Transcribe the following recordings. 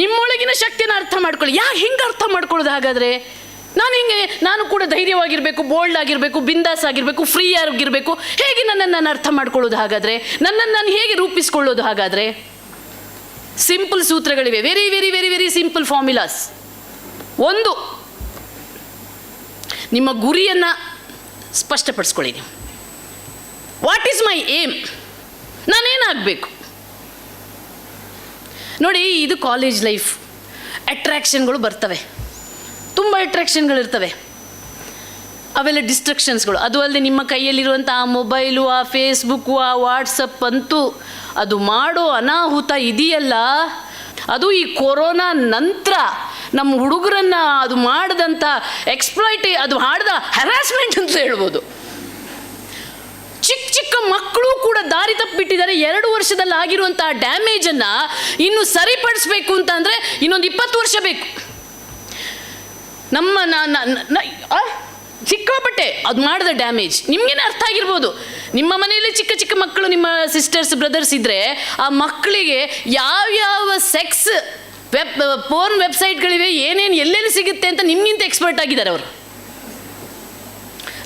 ನಿಮ್ಮೊಳಗಿನ ಶಕ್ತಿನ ಅರ್ಥ ಮಾಡ್ಕೊಳ್ಳಿ. ಯಾಕೆ ಹಿಂಗೆ ಅರ್ಥ ಮಾಡ್ಕೊಳ್ಳೋದು ಹಾಗಾದರೆ? ನಾನು ಹಿಂಗೆ, ನಾನು ಕೂಡ ಧೈರ್ಯವಾಗಿರಬೇಕು ಬೋಲ್ಡ್ ಆಗಿರಬೇಕು, ಬಿಂದಾಸ್ ಆಗಿರಬೇಕು ಫ್ರೀ ಆಗಿರಬೇಕು. ಹೇಗೆ ನನ್ನನ್ನು ನಾನು ಅರ್ಥ ಮಾಡ್ಕೊಳ್ಳೋದು ಹಾಗಾದರೆ? ನನ್ನನ್ನು ನಾನು ಹೇಗೆ ರೂಪಿಸ್ಕೊಳ್ಳೋದು ಹಾಗಾದರೆ? Simple ಸೂತ್ರಗಳಿವೆ. Very very very very simple formulas ಒಂದು, ನಿಮ್ಮ ಗುರಿಯನ್ನು ಸ್ಪಷ್ಟಪಡಿಸ್ಕೊಳ್ಳಿ ನೀವು. ವಾಟ್ ಈಸ್ ಮೈ ಏಮ್ ನಾನೇನಾಗಬೇಕು? ನೋಡಿ, ಇದು ಕಾಲೇಜ್ ಲೈಫ್ ಅಟ್ರ್ಯಾಕ್ಷನ್ಗಳು ಬರ್ತವೆ. ತುಂಬ ಅಟ್ರ್ಯಾಕ್ಷನ್ಗಳಿರ್ತವೆ ಅವೆಲ್ಲ ಡಿಸ್ಟ್ರಕ್ಷನ್ಸ್ಗಳು ಅದು ಅಲ್ಲದೆ ನಿಮ್ಮ ಕೈಯಲ್ಲಿರುವಂಥ ಆ ಮೊಬೈಲು ಆ ಫೇಸ್ಬುಕ್ಕು ಆ ವಾಟ್ಸಪ್ ಅಂತೂ ಅದು ಮಾಡೋ ಅನಾಹುತ ಇದೆಯಲ್ಲ? ಅದು ಈ ಕೊರೋನಾ ನಂತರ ನಮ್ಮ ಹುಡುಗರನ್ನು ಅದು ಮಾಡಿದಂಥ ಎಕ್ಸ್ಪ್ಲೈಟ್ ಅದು ಮಾಡಿದ ಹ್ಯಾರಾಸ್ಮೆಂಟ್ ಅಂತ ಹೇಳ್ಬೋದು. ಮಕ್ಕಳು ಕೂಡ ದಾರಿ ತಪ್ಪಿಬಿಟ್ಟಿದ್ದಾರೆ ಎರಡು ವರ್ಷದಲ್ಲಿ ಡ್ಯಾಮೇಜ್ ಅನ್ನ ಇನ್ನು ಸರಿಪಡಿಸ್ಬೇಕು ಅಂದ್ರೆ ಇನ್ನೊಂದು ಇಪ್ಪತ್ತು ವರ್ಷ ಬೇಕು. ನಮ್ಮ? ಸಿಕ್ಕಾಪಟ್ಟೆ ಅದು ಮಾಡಿದ ಡ್ಯಾಮೇಜ್ ನಿಮ್ಗೇನು ಅರ್ಥ ಆಗಿರ್ಬೋದು? ನಿಮ್ಮ ಮನೆಯಲ್ಲಿ ಚಿಕ್ಕ ಚಿಕ್ಕ ಮಕ್ಕಳು, ನಿಮ್ಮ ಸಿಸ್ಟರ್ಸ್ ಬ್ರದರ್ಸ್ ಇದ್ದರೆ ಆ ಮಕ್ಕಳಿಗೆ ಯಾವ್ಯಾವ ಸೆಕ್ಸ್ ವೆಬ್ ಫೋನ್ ವೆಬ್ಸೈಟ್ಗಳಿವೆ ಏನೇನು ಎಲ್ಲೆಲ್ಲಿ ಸಿಗುತ್ತೆ ಅಂತ ನಿಮಗಿಂತ ಎಕ್ಸ್ಪರ್ಟ್ ಆಗಿದ್ದಾರೆ ಅವರು.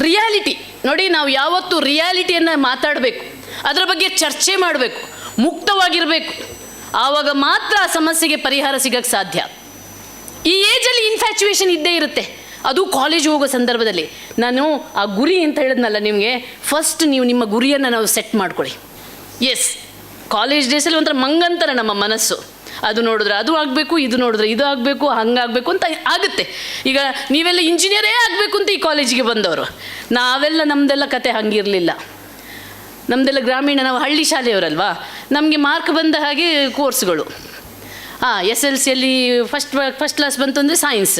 ರಿಯಾಲಿಟಿ ನೋಡಿ, ನಾವು ಯಾವತ್ತೂ ರಿಯಾಲಿಟಿಯನ್ನು ಮಾತಾಡಬೇಕು. ಅದರ ಬಗ್ಗೆ ಚರ್ಚೆ ಮಾಡಬೇಕು. ಮುಕ್ತವಾಗಿರಬೇಕು. ಆವಾಗ ಮಾತ್ರ ಆ ಸಮಸ್ಯೆಗೆ ಪರಿಹಾರ ಸಿಗಕ್ಕೆ ಸಾಧ್ಯ. ಈ ಏಜಲ್ಲಿ ಇನ್ಫ್ಯಾಚುಯೇಷನ್ ಇದ್ದೇ ಇರುತ್ತೆ. ಅದು ಕಾಲೇಜ್ ಹೋಗೋ ಸಂದರ್ಭದಲ್ಲಿ. ನಾನು ಆ ಗುರಿ ಅಂತ ಹೇಳಿದ್ನಲ್ಲ ನಿಮಗೆ ಫಸ್ಟ್ ನೀವು ನಿಮ್ಮ ಗುರಿಯನ್ನು ನಾವು ಸೆಟ್ ಮಾಡ್ಕೊಳ್ಳಿ. ಎಸ್ ಕಾಲೇಜ್ ಡೇಸಲ್ಲಿ ಒಂಥರ ಮಂಗಂತರ ನಮ್ಮ ಮನಸ್ಸು. ಅದು ನೋಡಿದ್ರೆ ಅದು ಆಗಬೇಕು, ಇದು ನೋಡಿದ್ರೆ ಇದು ಆಗಬೇಕು, ಹಂಗಾಗಬೇಕು ಅಂತ ಆಗುತ್ತೆ. ಈಗ ನೀವೆಲ್ಲ ಇಂಜಿನಿಯರೇ ಆಗಬೇಕು ಅಂತ ಈ ಕಾಲೇಜಿಗೆ ಬಂದವರು. ನಾವೆಲ್ಲ ನಮ್ಮದೆಲ್ಲ ಕತೆ ಹಂಗಿರಲಿಲ್ಲ. ನಮ್ಮದೆಲ್ಲ ಗ್ರಾಮೀಣ, ನಾವು ಹಳ್ಳಿ ಶಾಲೆಯವರಲ್ವಾ? ನಮಗೆ ಮಾರ್ಕ್ ಬಂದ ಹಾಗೆ ಕೋರ್ಸ್ಗಳು ಹಾಂ ಎಸ್ ಎಲ್ ಸಿಯಲ್ಲಿ ಫಸ್ಟ್ ಫಸ್ಟ್ ಕ್ಲಾಸ್ ಬಂತು ಅಂದರೆ ಸೈನ್ಸ್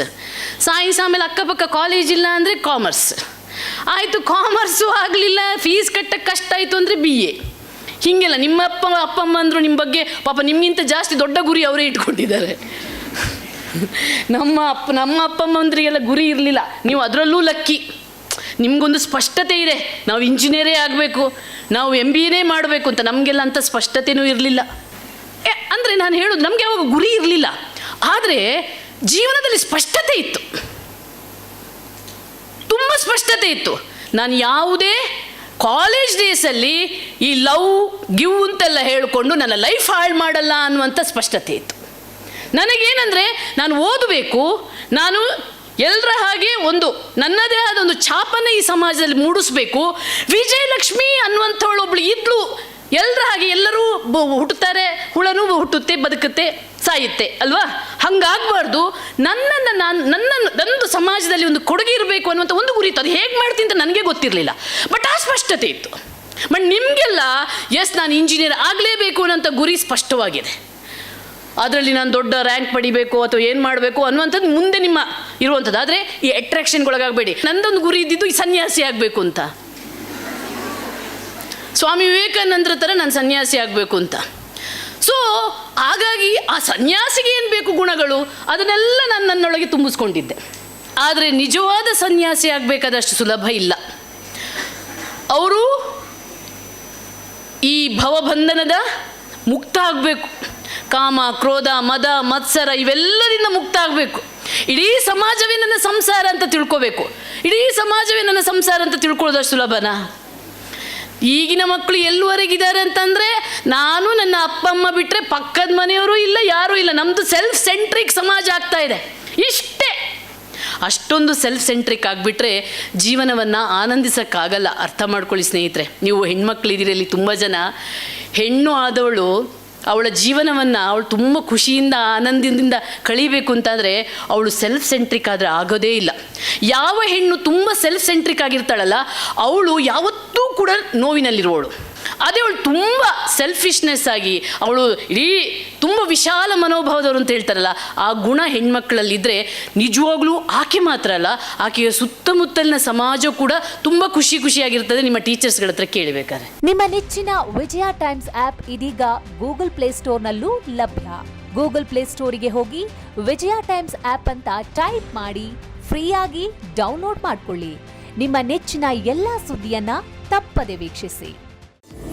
ಸೈನ್ಸ್ ಆಮೇಲೆ ಅಕ್ಕಪಕ್ಕ ಕಾಲೇಜ್ ಇಲ್ಲ ಅಂದರೆ ಕಾಮರ್ಸ್ ಆಯಿತು ಕಾಮರ್ಸು ಆಗಲಿಲ್ಲ ಫೀಸ್ ಕಟ್ಟಕ್ಕೆ ಕಷ್ಟ ಆಯಿತು ಅಂದರೆ ಬಿ ಎ ಹೀಗೆಲ್ಲ ನಿಮ್ಮ ಅಪ್ಪ ಅಪ್ಪ, ಅಮ್ಮ ಅಂದರು ನಿಮ್ಮ ಬಗ್ಗೆ ಪಾಪ ನಿಮಗಿಂತ ಜಾಸ್ತಿ ದೊಡ್ಡ ಗುರಿ ಅವರೇ ಇಟ್ಕೊಂಡಿದ್ದಾರೆ. ನಮ್ಮ ಅಪ್ಪ ನಮ್ಮ ಅಪ್ಪ ಅಮ್ಮಂದ್ರಿಗೆಲ್ಲ ಗುರಿ ಇರಲಿಲ್ಲ. ನೀವು ಅದರಲ್ಲೂ ಲಕ್ಕಿ. ನಿಮಗೊಂದು ಸ್ಪಷ್ಟತೆ ಇದೆ. ನಾವು ಇಂಜಿನಿಯರೇ ಆಗಬೇಕು. ನಾವು ಎಂ ಬಿ ಎನೇ ಮಾಡಬೇಕು ಅಂತ ನಮಗೆಲ್ಲ ಅಂಥ ಸ್ಪಷ್ಟತೆಯೂ ಇರಲಿಲ್ಲ. ಅಂದರೆ ನಾನು ಹೇಳೋದು ನಮಗೆ ಯಾವಾಗ ಗುರಿ ಇರಲಿಲ್ಲ. ಆದರೆ ಜೀವನದಲ್ಲಿ ಸ್ಪಷ್ಟತೆ ಇತ್ತು. ತುಂಬ ಸ್ಪಷ್ಟತೆ ಇತ್ತು. ನಾನು ಯಾವುದೇ ಕಾಲೇಜ್ ಡೇಸಲ್ಲಿ ಈ ಲವ್, ಗಿವ್ ಅಂತೆಲ್ಲ ಹೇಳಿಕೊಂಡು ನನ್ನ ಲೈಫ್ ಹಾಳು ಮಾಡಲ್ಲ ಅನ್ನುವಂಥ ಸ್ಪಷ್ಟತೆ ಇತ್ತು. ನನಗೇನೆಂದರೆ ನಾನು ಓದಬೇಕು, ನಾನು ಎಲ್ಲರ ಹಾಗೆ ಒಂದು ನನ್ನದೇ ಆದ ಒಂದು ಛಾಪನ್ನು ಈ ಸಮಾಜದಲ್ಲಿ ಮೂಡಿಸ್ಬೇಕು, ವಿಜಯಲಕ್ಷ್ಮಿ ಅನ್ನುವಂಥವಳು ಒಬ್ಳು ಇದ್ಲು ಎಲ್ಲರ ಹಾಗೆ ಎಲ್ಲರೂ ಹುಟ್ಟುತ್ತಾರೆ, ಹುಳನೂ ಹುಟ್ಟುತ್ತೆ, ಬದುಕುತ್ತೆ, ಸಾಯುತ್ತೆ, ಅಲ್ವಾ? ಹಂಗಾಗಬಾರ್ದು. ನನ್ನನ್ನು ನಾನು ನನ್ನನ್ನು ನಂದು ಸಮಾಜದಲ್ಲಿ ಒಂದು ಕೊಡುಗೆ ಇರಬೇಕು ಅನ್ನುವಂಥ ಒಂದು ಗುರಿ ಇತ್ತು. ಅದು ಹೇಗೆ ಮಾಡ್ತೀನಿ ಅಂತ ನನಗೆ ಗೊತ್ತಿರಲಿಲ್ಲ. ಬಟ್ ಆ ಸ್ಪಷ್ಟತೆ ಇತ್ತು. ಬಟ್ ನಿಮಗೆಲ್ಲ ಎಸ್ ನಾನು ಇಂಜಿನಿಯರ್ ಆಗಲೇಬೇಕು ಅನ್ನೋಂಥ ಗುರಿ ಸ್ಪಷ್ಟವಾಗಿದೆ. ಅದರಲ್ಲಿ ನಾನು ದೊಡ್ಡ ರ್ಯಾಂಕ್ ಪಡಿಬೇಕು ಅಥವಾ ಏನು ಮಾಡಬೇಕು ಅನ್ನುವಂಥದ್ದು ಮುಂದೆ ನಿಮ್ಮ ಇರುವಂಥದ್ದು. ಆದರೆ ಈ ಅಟ್ರಾಕ್ಷನ್ಗೊಳಗಾಗಬೇಡಿ ನಂದೊಂದು ಗುರಿ ಇದ್ದಿದ್ದು ಈ ಸನ್ಯಾಸಿ ಆಗಬೇಕು ಅಂತ. ಸ್ವಾಮಿ ವಿವೇಕಾನಂದರ ಥರ ನಾನು ಸನ್ಯಾಸಿ ಆಗಬೇಕು ಅಂತ. ಸೊ, ಹಾಗಾಗಿ ಆ ಸನ್ಯಾಸಿಗೆ ಏನು ಬೇಕು ಗುಣಗಳು? ಅದನ್ನೆಲ್ಲ ನಾನು ನನ್ನೊಳಗೆ ತುಂಬಿಸ್ಕೊಂಡಿದ್ದೆ. ಆದರೆ ನಿಜವಾದ ಸನ್ಯಾಸಿ ಆಗಬೇಕಾದಷ್ಟು ಸುಲಭ ಇಲ್ಲ. ಅವರು ಈ ಭವಬಂಧನದ ಮುಕ್ತ ಆಗಬೇಕು. ಕಾಮ, ಕ್ರೋಧ, ಮದ, ಮತ್ಸರ ಇವೆಲ್ಲದಿಂದ ಮುಕ್ತ ಆಗಬೇಕು. ಇಡೀ ಸಮಾಜವೇ ನನ್ನ ಸಂಸಾರ ಅಂತ ತಿಳ್ಕೋಬೇಕು. ಇಡೀ ಸಮಾಜವೇ ನನ್ನ ಸಂಸಾರ ಅಂತ ತಿಳ್ಕೊಳ್ಳೋದಷ್ಟು ಸುಲಭನಾ? ಈಗಿನ ಮಕ್ಕಳು ಎಲ್ಲಿವರೆಗಿದ್ದಾರೆ ಅಂತಂದರೆ ನಾನು ನನ್ನ ಅಪ್ಪ, ಅಮ್ಮ ಬಿಟ್ಟರೆ ಪಕ್ಕದ ಮನೆಯವರು ಇಲ್ಲ, ಯಾರೂ ಇಲ್ಲ. ನಮ್ಮದು ಸೆಲ್ಫ್ ಸೆಂಟ್ರಿಕ್ ಸಮಾಜ ಆಗ್ತಾ ಇದೆ. ಇಷ್ಟೇ. ಅಷ್ಟೊಂದು ಸೆಲ್ಫ್ ಸೆಂಟ್ರಿಕ್ ಆಗಿಬಿಟ್ರೆ ಜೀವನವನ್ನು ಆನಂದಿಸೋಕ್ಕಾಗಲ್ಲ. ಅರ್ಥ ಮಾಡ್ಕೊಳ್ಳಿ ಸ್ನೇಹಿತರೆ, ನೀವು ಹೆಣ್ಮಕ್ಳಿದ್ದೀರಲ್ಲಿ ತುಂಬ ಜನ. ಹೆಣ್ಣು ಆದವಳು ಅವಳ ಜೀವನವನ್ನು ಅವಳು ತುಂಬ ಖುಷಿಯಿಂದ, ಆನಂದದಿಂದ ಕಳೀಬೇಕು ಅಂತಂದರೆ ಅವಳು ಸೆಲ್ಫ್ ಸೆಂಟ್ರಿಕ್ ಆದರೆ ಆಗೋದೇ ಇಲ್ಲ. ಯಾವ ಹೆಣ್ಣು ತುಂಬ ಸೆಲ್ಫ್ ಸೆಂಟ್ರಿಕ್ ಆಗಿರ್ತಾಳಲ್ಲ, ಅವಳು ಯಾವತ್ತೂ ಕೂಡ ನೋವಿನಲ್ಲಿರುವವಳು ಅದೇ ಅವಳು ತುಂಬ ಸೆಲ್ಫಿಶ್ನೆಸ್ ಆಗಿ ಅವಳು ಇಡೀ ತುಂಬ ವಿಶಾಲ ಮನೋಭಾವದವರು ಅಂತ ಹೇಳ್ತಾರಲ್ಲ, ಆ ಗುಣ ಹೆಣ್ಮಕ್ಳಲ್ಲಿದ್ದರೆ ನಿಜವಾಗ್ಲೂ ಆಕೆ ಮಾತ್ರ ಅಲ್ಲ, ಆಕೆಯ ಸುತ್ತಮುತ್ತಲಿನ ಸಮಾಜ ಕೂಡ ತುಂಬ ಖುಷಿ ಖುಷಿಯಾಗಿರ್ತದೆ ನಿಮ್ಮ ಟೀಚರ್ಸ್ಗಳ ಹತ್ರ ಕೇಳಬೇಕಾದ್ರೆ. ನಿಮ್ಮ ನೆಚ್ಚಿನ ವಿಜಯ ಟೈಮ್ಸ್ ಆಪ್ ಇದೀಗ ಗೂಗಲ್ ಪ್ಲೇ ಸ್ಟೋರ್ನಲ್ಲೂ ಲಭ್ಯ. ಗೂಗಲ್ ಪ್ಲೇ ಸ್ಟೋರಿಗೆ ಹೋಗಿ ವಿಜಯ ಟೈಮ್ಸ್ ಆಪ್ ಅಂತ ಟೈಪ್ ಮಾಡಿ ಫ್ರೀಯಾಗಿ ಡೌನ್ಲೋಡ್ ಮಾಡಿಕೊಳ್ಳಿ. ನಿಮ್ಮ ನೆಚ್ಚಿನ ಎಲ್ಲ ಸುದ್ದಿಯನ್ನ ತಪ್ಪದೆ ವೀಕ್ಷಿಸಿ.